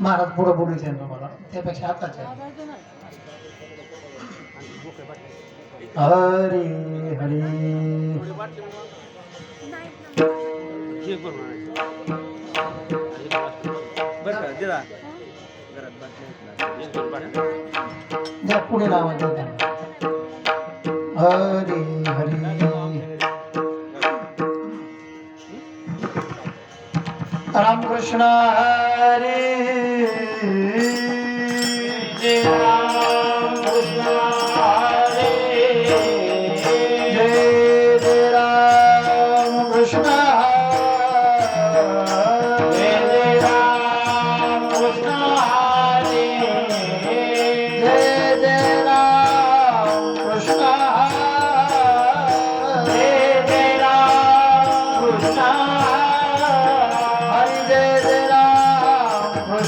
महाराज पुढे पुढे त्यांना मला. त्यापेक्षा आताच हरी हरी. जे पण म्हणायचं बरं का दिला. घरात बाटल्या पुढे हरी हरी. रामकृष्ण हरे.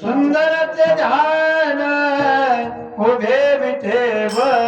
सुंदर ते झाड उभे मिठे वर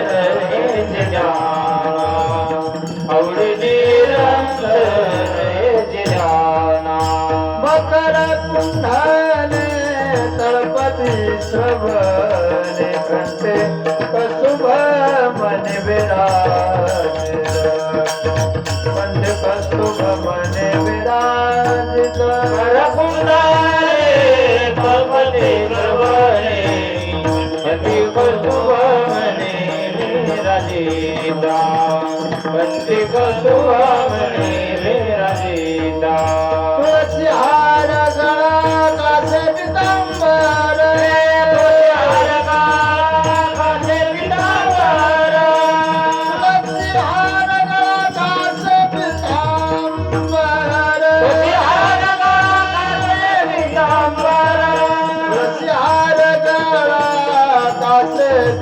বেড়া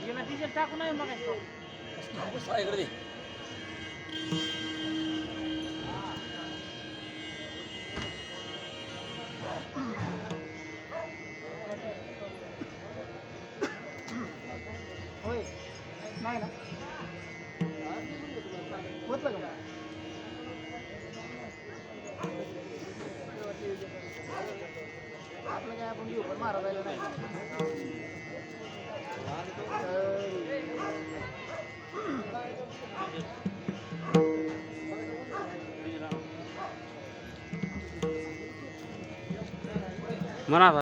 Ayo nanti cerita aku nanya ako na yung आपलं काय आपण घेऊ पण मारायला नाही म्हणा